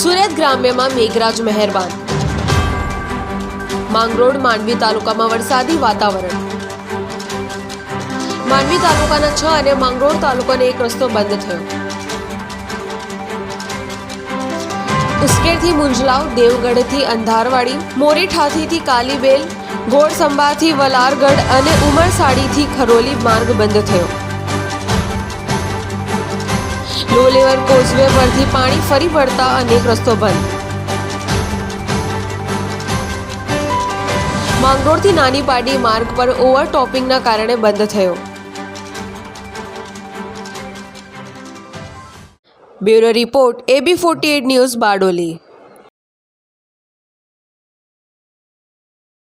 થરાદ ગ્રામ્યમાં મેઘરાજ મહેરબાન. માંગરોળ માંડવી તાલુકામાં વરસાદી વાતાવરણ. માંડવી તાલુકાના છ અને માંગરોળ તાલુકાનો એક રસ્તો બંધ થયો. ઉસ્કેરથી મુંજલાવ, દેવગઢથી અંધારવાડી, મોરીઠાથીથી કાલીબેલ, ગોળસંબાથી વલારગઢ અને ઉમરસાડીથી ખરોલી માર્ગ બંધ થયો. લો લેવલ કોઝવે પરથી પાણી ફરી વળતા અનેક રસ્તો બંધ. માંગરોળથી નાની પાડી માર્ગ પર ઓવરટોપિંગના કારણે બંધ થયો. Bureau report, AB forty news Bardoli.